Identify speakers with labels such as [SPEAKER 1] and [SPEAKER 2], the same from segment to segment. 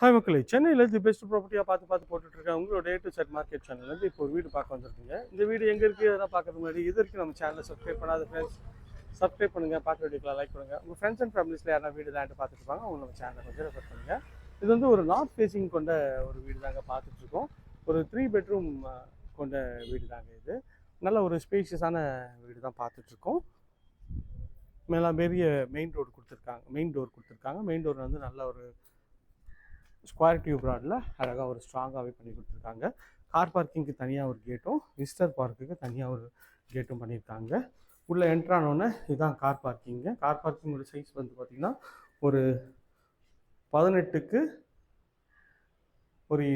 [SPEAKER 1] Hi மக்களே சென்னையிலேருந்து best ப்ராப்பர்ட்டியாக பார்த்து பார்த்து போட்டுட்ருக்கேன் உங்களோட டே டு செட் மார்க்கெட் சேனல்லேருந்து இப்போ ஒரு வீடு பார்க்க வந்திருக்கீங்க. இந்த வீடு எங்கே இருக்குது அதெல்லாம் பார்க்குறது முன்னாடி இது வரைக்கும் நம்ம சேனலை சப்ஸ்கிரைப் பண்ணாத ஃப்ரெண்ட்ஸ் சப்ஸ்கிரைப் பண்ணுங்கள் பார்க்குற வீடியோக்கெலாம் லைக் பண்ணுங்கள் உங்கள் ஃப்ரெண்ட்ஸ் அண்ட் ஃபேமிலிஸில் யாரா வீடு லேண்டு பார்த்துட்டு இருப்பாங்க அவங்க நம்ம சேனலை கொஞ்சம் ரெஃபர் பண்ணுங்கள் இது வந்து ஒரு நார்த் ஃபேஸிங் கொண்ட ஒரு வீடு தாங்க பார்த்துட்ருக்கோம். ஒரு த்ரீ பெட்ரூம் கொண்ட வீடு தாங்க இது. நல்ல ஒரு ஸ்பேஷியஸான வீடு தான் பார்த்துட்ருக்கோம். மேலாம் பெரிய மெயின் ரோடு கொடுத்துருக்காங்க மெயின் டோர் கொடுத்துருக்காங்க. மெயின் டோர் வந்து நல்ல ஒரு ஸ்கொயர் டியூப் ராடில் அழகாக ஒரு ஸ்ட்ராங்காகவே பண்ணி கொடுத்துருக்காங்க. கார் பார்க்கிங்க்கு தனியாக ஒரு கேட்டும் விசிட்டர் பார்க்குக்கு தனியாக ஒரு கேட்டும் பண்ணியிருக்காங்க. உள்ளே என்ட்ரானோடனே இதுதான் கார் பார்க்கிங்கு கார் பார்க்கிங்கோட சைஸ் வந்து பார்த்திங்கன்னா ஒரு பதினெட்டுக்கு ஒரு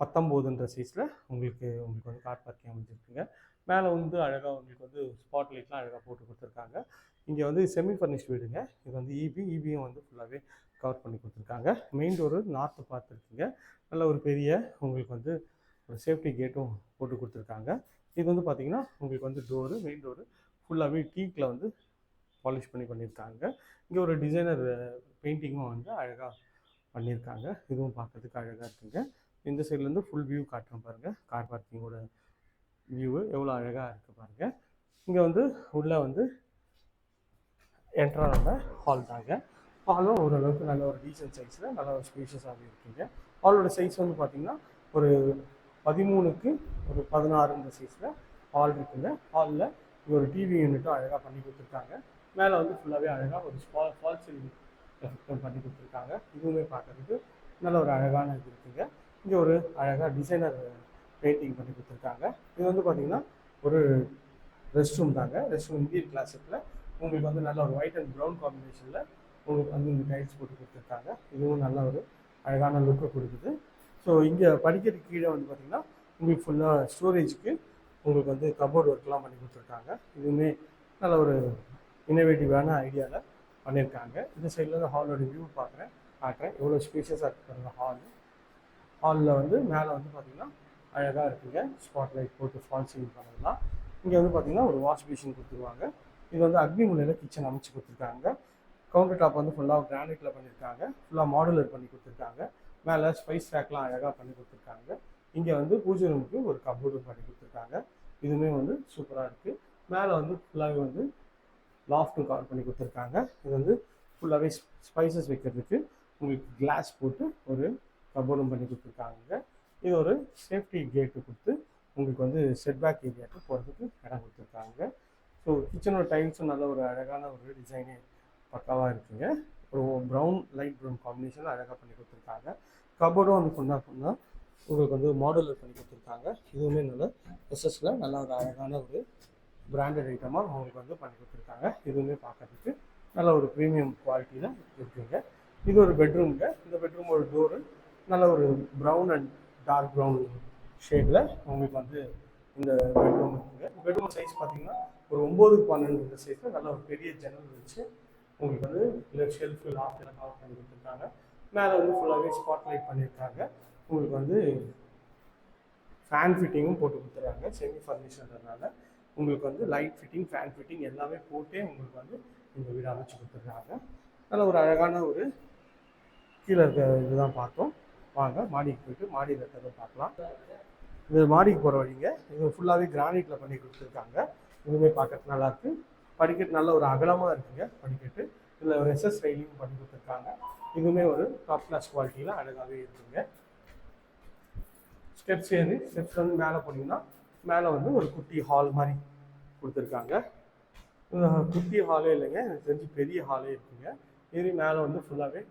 [SPEAKER 1] பத்தொம்போதுன்ற சைஸில் உங்களுக்கு உங்களுக்கு வந்து கார் பார்க்கிங் அமைஞ்சிருக்குங்க. மேலே வந்து அழகாக உங்களுக்கு வந்து ஸ்பாட் லைட்லாம் அழகாக போட்டு கொடுத்துருக்காங்க. இங்கே வந்து செமி ஃபர்னிஷ்ட் வீடுங்க. இது வந்து இபி இபியும் வந்து ஃபுல்லாகவே கவர் பண்ணி கொடுத்துருக்காங்க. மெயின் டோரு நார்த்து பார்த்துருக்கீங்க. நல்ல ஒரு பெரிய உங்களுக்கு வந்து ஒரு சேஃப்டி கேட்டும் போட்டு கொடுத்துருக்காங்க. இது வந்து பார்த்திங்கன்னா உங்களுக்கு வந்து டோரு மெயின் டோரு ஃபுல்லாகவே டீக்கில் வந்து பாலிஷ் பண்ணி பண்ணியிருக்காங்க இங்கே ஒரு டிசைனர் பெயிண்டிங்கும் வந்து அழகாக பண்ணியிருக்காங்க இதுவும் பார்க்கறதுக்கு அழகாக இருக்குங்க. இந்த சைட்லேருந்து ஃபுல் வியூ காட்டுறோம் பாருங்கள் கார் பார்க்கிங்கோட வியூவு எவ்வளோ அழகாக இருக்குது பாருங்கள் இங்கே வந்து உள்ளே வந்து என்ட்ரான ஹால் தாங்க ஹாலும் ஓரளவுக்கு நல்ல ஒரு டீசன்ட் சைஸில் நல்ல ஒரு ஸ்பேஷியஸாகவே இருக்குங்க. ஹாலோட சைஸ் வந்து பார்த்திங்கன்னா ஒரு பதிமூணுக்கு ஒரு பதினாறுன்ற சைஸில் ஹால் இருக்குங்க. ஹாலில் இங்கே ஒரு டிவி யூனிட்டும் அழகாக பண்ணி கொடுத்துருக்காங்க. மேலே வந்து ஃபுல்லாகவே அழகாக ஒரு ஸ்பால் ஃபால் சீலிங் எஃபெக்டும் பண்ணி கொடுத்துருக்காங்க. இதுவுமே பார்க்கறதுக்கு நல்ல ஒரு அழகான இது இருக்குங்க. இங்கே ஒரு அழகாக டிசைனர் பெயிண்டிங் பண்ணி கொடுத்துருக்காங்க. இது வந்து பார்த்திங்கன்னா ஒரு ரெஸ்ட் ரூம் தாங்க. ரெஸ்ட் ரூம் இந்தியன் கிளாஸில் உங்களுக்கு வந்து நல்ல ஒரு ஒயிட் அண்ட் ப்ரௌன் காம்பினேஷனில் உங்களுக்கு வந்து இந்த டைல்ஸ் போட்டு கொடுத்துருக்காங்க. இதுவும் நல்ல ஒரு அழகான லுக்கை கொடுக்குது. ஸோ இங்கே படிக்கிறதுக்கு கீழே வந்து பார்த்திங்கன்னா உங்களுக்கு ஃபுல்லாக ஸ்டோரேஜுக்கு உங்களுக்கு வந்து கபோர்டு ஒர்க்லாம் பண்ணி கொடுத்துருக்காங்க. இதுவுமே நல்ல ஒரு இன்னோவேட்டிவான ஐடியாவில் பண்ணியிருக்காங்க இந்த சைடில் வந்து ஹாலோட வியூ பார்க்குறேன் காட்டுறேன் எவ்வளோ ஸ்பேஷியஸாக இருக்குது ஹால் ஹாலில் வந்து மேலே வந்து பார்த்திங்கன்னா அழகாக இருக்குங்க. ஸ்பாட் லைட் போட்டு ஃபால் சீலிங் பண்ணலாம். இங்கே வந்து பார்த்திங்கன்னா ஒரு வாஷ் மிஷின் கொடுத்துருவாங்க. இது வந்து அக்னி முலையில் கிச்சன் அமைச்சு கொடுத்துருக்காங்க. கவுண்டர் டாப் வந்து ஃபுல்லாக கிரானைட்டில் பண்ணியிருக்காங்க ஃபுல்லாக மாடுலர் பண்ணி கொடுத்துருக்காங்க. மேலே ஸ்பைஸ் ரேக்லாம் அழகாக பண்ணி கொடுத்துருக்காங்க. இங்கே வந்து பூஜை ரூமுக்கு ஒரு கபோர்டும் பண்ணி கொடுத்துருக்காங்க. இதுவுமே வந்து சூப்பராக இருக்குது மேலே வந்து ஃபுல்லாகவே வந்து லாஃப்ட்டும் கவர் பண்ணி கொடுத்துருக்காங்க. இது வந்து ஃபுல்லாகவே ஸ்பைசஸ் வைக்கிறதுக்கு உங்களுக்கு கிளாஸ் போட்டு ஒரு கபோர்டும் பண்ணி கொடுத்துருக்காங்க. இது ஒரு சேஃப்டி கேட்டு கொடுத்து உங்களுக்கு வந்து செட்பேக் ஏரியாவுக்கு போகிறதுக்கு இடம் கொடுத்துருக்காங்க. ஸோ கிச்சனோட டைல்ஸும் நல்ல ஒரு அழகான ஒரு டிசைனே பக்காவாக இருக்குங்க. ஒரு ப்ரௌன் லைட் ப்ரௌன் காம்பினேஷன் அழகாக பண்ணி கொடுத்துருக்காங்க. கபோர்டும் வந்து ஃபுல்லாக ஃபுல்லாக உங்களுக்கு வந்து மாடலர் பண்ணி கொடுத்துருக்காங்க. இதுவுமே நல்ல எஸ்எஸ்ல நல்ல ஒரு அழகான ஒரு பிராண்டட் ஐட்டமாக அவங்களுக்கு வந்து பண்ணி கொடுத்துருக்காங்க. இதுவுமே பார்க்கறதுக்கு நல்ல ஒரு ப்ரீமியம் குவாலிட்டியில் இருக்குங்க. இது ஒரு பெட்ரூம்ங்க இந்த பெட்ரூமோட டோரு நல்ல ஒரு ப்ரௌன் அண்ட் டார்க் ப்ரௌன் ஷேடில் உங்களுக்கு வந்து இந்த பெட்ரூம் இருக்குது பெட்ரூம் சைஸ் பார்த்தீங்கன்னா ஒரு ஒம்போதுக்கு பன்னெண்டு சைஸில் நல்ல ஒரு பெரிய ஜன்னல் வச்சு உங்களுக்கு வந்து இல்லை ஷெல்ஃபு லாஃப்ட் எல்லாம் கவர் பண்ணி கொடுத்துருக்காங்க. மேலே வந்து ஃபுல்லாகவே ஸ்பாட் லைட் பண்ணியிருக்காங்க. உங்களுக்கு வந்து ஃபேன் ஃபிட்டிங்கும் போட்டு கொடுத்துறாங்க செமி ஃபர்னிச்சர்ன்றதுனால உங்களுக்கு வந்து லைட் ஃபிட்டிங் ஃபேன் ஃபிட்டிங் எல்லாமே போட்டே உங்களுக்கு வந்து இந்த வீடு அமைச்சு கொடுத்துருக்காங்க. நல்ல ஒரு அழகான ஒரு கீழே இருக்க இதுதான் பார்த்தோம். வாங்க மாடிக்கு போயிட்டு மாடியில் இருக்கிறத பார்க்கலாம். இது மாடிக்கு போகிற வழிங்க. இது ஃபுல்லாகவே கிரானைட்டில் பண்ணி கொடுத்துருக்காங்க. இதுவுமே பார்க்கறதுக்கு நல்லாயிருக்கு படிக்கட்டு நல்ல ஒரு அகலமாக இருக்குங்க படிக்கட்டு. இதில் ஒரு எஸ்எஸ் ரயிலிங் பண்ணி கொடுத்துருக்காங்க. இதுவுமே ஒரு டாப் கிளாஸ் குவாலிட்டியில் அழகாகவே இருக்குங்க. ஸ்டெப்ஸ் ஏறி ஸ்டெப்ஸ் வந்து மேலே போனீங்கன்னா மேலே வந்து ஒரு குட்டி ஹால் மாதிரி கொடுத்துருக்காங்க. குட்டி ஹாலே இல்லைங்க எனக்கு தெரிஞ்சு பெரிய ஹாலே இருக்குங்க. ஏறி மேலே வந்து ஃபுல்லாகவே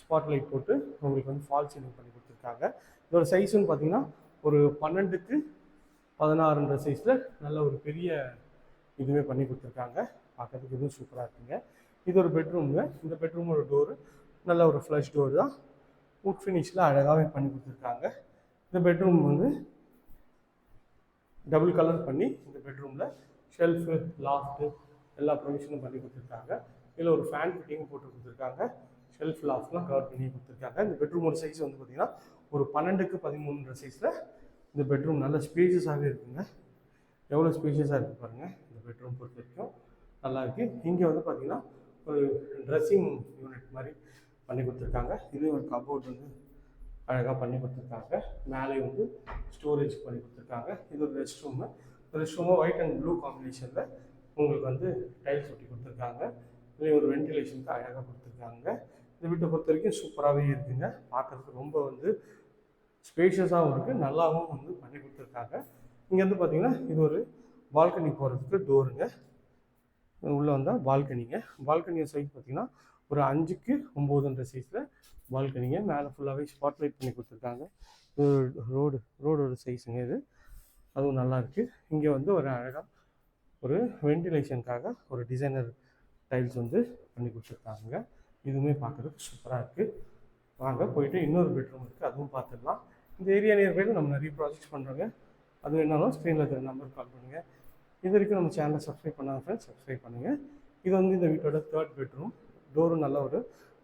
[SPEAKER 1] ஸ்பாட் லைட் போட்டு உங்களுக்கு வந்து ஃபால் சீலிங் பண்ணி கொடுத்துருக்காங்க. இதோட சைஸுன்னு பார்த்தீங்கன்னா ஒரு பன்னெண்டுக்கு பதினாறுன்ற சைஸில் நல்ல ஒரு பெரிய இதுவே பண்ணி கொடுத்துருக்காங்க. பார்க்கறதுக்கு இதுவும் சூப்பராக இருக்குங்க. இது ஒரு பெட்ரூமுங்க இந்த பெட்ரூமோட டோரு நல்ல ஒரு ஃப்ளஷ் டோர் தான். உட் ஃபினிஷில் அழகாகவே பண்ணி கொடுத்துருக்காங்க. இந்த பெட்ரூம் வந்து டபுள் கலர் பண்ணி இந்த பெட்ரூமில் ஷெல்ஃபு லாஃப்ட்டு எல்லா ப்ரொவிஷனும் பண்ணி கொடுத்துருக்காங்க. இதில் ஒரு ஃபேன் ஃபிட்டிங் போட்டு கொடுத்துருக்காங்க. ஷெல்ஃப் லாஃப்லாம் கவர் பண்ணி கொடுத்துருக்காங்க. இந்த பெட்ரூமோட சைஸ் வந்து பார்த்திங்கன்னா ஒரு பன்னெண்டுக்கு பதிமூணுன்ற சைஸில் இந்த பெட்ரூம் நல்ல ஸ்பேஷியஸாகவே இருக்குங்க. எவ்வளோ ஸ்பேஷியஸாக இருக்குது பாருங்கள் இந்த பெட்ரூம் பொறுத்த வரைக்கும் நல்லா இருக்குது இங்கே வந்து பார்த்திங்கன்னா ஒரு ட்ரெஸ்ஸிங் யூனிட் மாதிரி பண்ணி கொடுத்துருக்காங்க. இது ஒரு கபோர்ட் வந்து அழகாக பண்ணி கொடுத்துருக்காங்க. மேலே வந்து ஸ்டோரேஜ் பண்ணி கொடுத்துருக்காங்க. இது ஒரு rest room rest room white and blue காம்பினேஷனில் உங்களுக்கு வந்து டைல்ஸ் ஒட்டி கொடுத்துருக்காங்க. இதுலேயும் ஒரு வென்டிலேஷனுக்கு அழகாக கொடுத்துருக்காங்க. இந்த வீட்டை பொறுத்த வரைக்கும் சூப்பராகவே இருக்குங்க. பார்க்குறதுக்கு ரொம்ப வந்து ஸ்பேஷியஸாகவும் இருக்குது நல்லாவும் வந்து பண்ணி கொடுத்துருக்காங்க. இங்கே வந்து பார்த்தீங்கன்னா இது ஒரு பால்கனி போகிறதுக்கு டோருங்க. உள்ளே வந்தால் பால்கனிங்க. பால்கனி சைஸ் பார்த்தீங்கன்னா ஒரு அஞ்சுக்கு ஒம்போதுன்ற சைஸில் பால்கனிங்க. மேலே ஃபுல்லாகவே ஸ்பாட்லைட் பண்ணி கொடுத்துருக்காங்க. ரோடு ரோடோட சைஸுங்க இது. அதுவும் நல்லாயிருக்கு இங்கே வந்து ஒரு அழகாக ஒரு வென்டிலேஷனுக்காக ஒரு டிசைனர் டைல்ஸ் வந்து பண்ணி கொடுத்துருக்காங்க. இதுவுமே பார்க்குறதுக்கு சூப்பராக இருக்குது வாங்க போயிட்டு இன்னொரு பெட்ரூம் இருக்குது அதுவும் பார்த்துடலாம் இந்த ஏரியா நியர்பையில் நம்ம நிறைய ப்ராஜெக்ட்ஸ் பண்ணுறோங்க அது வேணாலும் ஸ்க்ரீனில் இருக்கிற நம்பருக்கு கால் பண்ணுங்கள் இது வரைக்கும் நம்ம சேனலை சப்ஸ்கிரைப் பண்ணாத ஃப்ரெண்ட்ஸ் சப்ஸ்கிரைப் பண்ணுங்கள் இது வந்து இந்த வீட்டோட தேர்ட் பெட்ரூம் டோரும் நல்ல ஒரு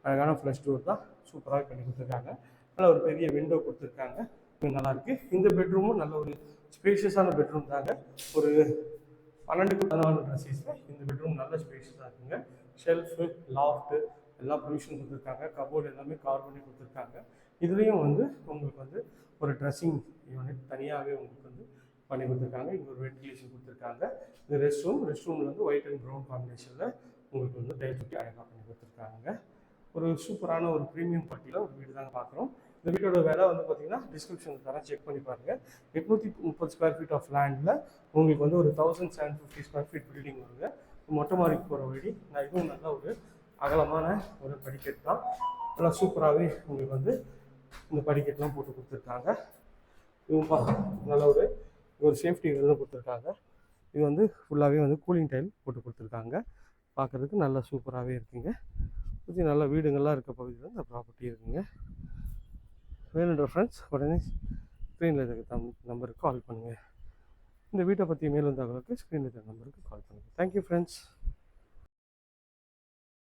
[SPEAKER 1] அழகான ஃப்ளஷ் டோர் தான். சூப்பராக பண்ணி கொடுத்துருக்காங்க. நல்ல ஒரு பெரிய விண்டோ கொடுத்துருக்காங்க. நல்லாயிருக்கு இந்த பெட்ரூமும் நல்ல ஒரு ஸ்பேஷியஸான பெட்ரூம் தாங்க. ஒரு பன்னெண்டுக்கு பதினாலு ட்ரெஸ்ஸஸில் இந்த பெட்ரூம் நல்ல ஸ்பேஷியஸாக இருக்குங்க. ஷெல்ஃபு லாஃப்ட்டு எல்லா ப்ரொவிஷன் கொடுத்துருக்காங்க கபோர்டு எல்லாமே கவர் பண்ணி கொடுத்துருக்காங்க. இதுலேயும் வந்து உங்களுக்கு வந்து ஒரு ட்ரெஸ்ஸிங் யூனிட் தனியாகவே உங்களுக்கு வந்து பண்ணி கொடுத்துருக்காங்க. இங்கே ஒரு வென்டிலேஷன் கொடுத்துருக்காங்க. இந்த ரெஸ்ட் ரூம் ரெஸ்ட் ரூமில் வந்து ஒயிட் அண்ட் ப்ரௌன் காம்பினேஷனில் உங்களுக்கு வந்து டைல் சுற்றி அழகாக பண்ணி கொடுத்துருக்காங்க. ஒரு சூப்பரான ஒரு ப்ரீமியம் பட்டியில் ஒரு வீடு தாங்க பார்க்குறோம் இந்த வீட்டோட விலை வந்து பார்த்தீங்கன்னா டிஸ்கிரிப்ஷனில் தரேன் செக் பண்ணி பாருங்கள் எட்நூற்றி முப்பது ஸ்கொயர் ஃபீட் ஆஃப் லேண்டில் உங்களுக்கு வந்து ஒரு thousand seven fifty square feet building வருங்க மொட்டை மாடிக்கு போகிற வழி நான் இதுவும் நல்ல ஒரு அகலமான ஒரு படிக்கட்டு தான். நல்லா சூப்பராகவே உங்களுக்கு வந்து இந்த படிக்கட்டுலாம் போட்டு கொடுத்துருக்காங்க. இதுவும் நல்ல ஒரு ஒரு சேஃப்டி இதெல்லாம் கொடுத்துருக்காங்க. இது வந்து ஃபுல்லாகவே வந்து கூலிங் டைல் போட்டு கொடுத்துருக்காங்க. பார்க்குறதுக்கு நல்லா சூப்பராகவே இருக்குங்க. சுற்றி நல்ல வீடுங்கள்லாம் இருக்க பகுதியில் இந்த ப்ராப்பர்ட்டி இருக்குங்க. வேணுன்ற ஃப்ரெண்ட்ஸ் உடனே ஸ்க்ரீனில் இருக்க நம்பருக்கு கால் பண்ணுங்கள் இந்த வீட்டை பற்றி மேலும் தகவலுக்கு ஸ்க்ரீனில் இருக்க நம்பருக்கு கால் பண்ணுங்கள் தேங்க்யூ ஃப்ரெண்ட்ஸ்